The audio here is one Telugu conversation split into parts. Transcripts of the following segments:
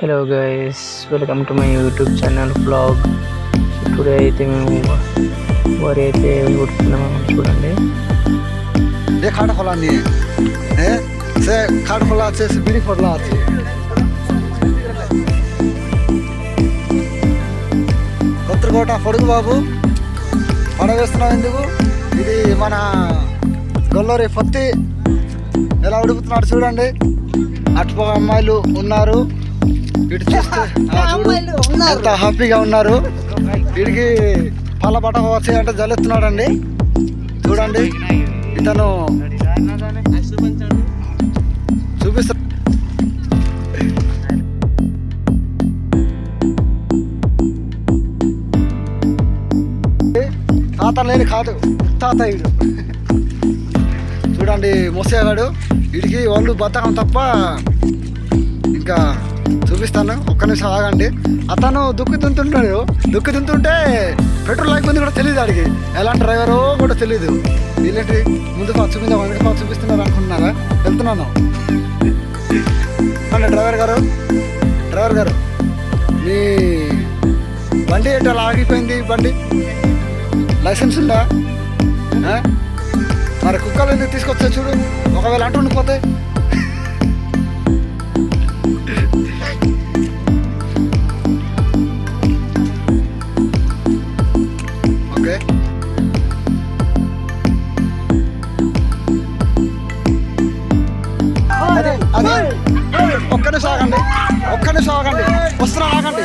Hello guys welcome to my YouTube channel blog ఇప్పుడు అయితే మేము వరి అయితే కొడుతున్నాము చూడండి. సే వచ్చేసి కొత్తకోట పొడుగు బాబు. పడవేస్తున్నాం ఎందుకు? ఇది మన గొల్లూరి పత్తి. ఎలా ఉడుకుతున్నాడు చూడండి. అటుపక్క అమ్మాయిలు ఉన్నారు. ఇటు చూస్తే ఆ, చూడు. ఎంత హ్యాపీగా ఉన్నారు. వీడికి పళ్ళ బట్ట వచ్చి అంటే జల్లుతున్నాడండి. చూడండి ఇతను చూపిస్తా. తాత లేని కాదు తాత వీడు చూడండి మోసేగాడు వీడికి వాళ్ళు బతకం తప్ప ఇంకా చూపిస్తాను. ఒక్క నిమిషం ఆగండి. అతను దుక్కి తింటుంటాడు దుక్కి తింటుంటే పెట్రోల్ అయిపోయింది కూడా తెలియదు ఆడికి. ఎలాంటి డ్రైవరో కూడా తెలియదు వీళ్ళంటి? ముందు పా చూపించాం వెనక పా చూపిస్తున్నారు అనుకుంటున్నారా? వెళ్తున్నాను. అండి డ్రైవర్ గారు? డ్రైవర్ గారు మీ బండి ఏంటో అలా ఆగిపోయింది బండి? లైసెన్స్ ఉందా? మరి కుక్కలు ఎందుకు తీసుకొచ్చా చూడు. ఒకవేళ అంటూ ఓకే? అదే సాగండి. ఒక్క సాగండి. వస్తున్నా ఆగండి.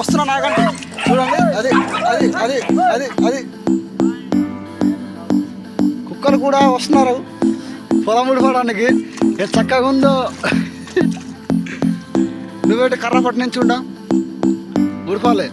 వస్తున్నా ఆగండి. చూడండి. అది అది అది అది అది. కుక్కలు కూడా వస్తున్నారు. పొలం ఉడిపోవడానికి ఎంత చక్కగా ఉందో. నువ్వేటి కర్ర పట్టి నుంచి ఉండా? ఉడిపోలే.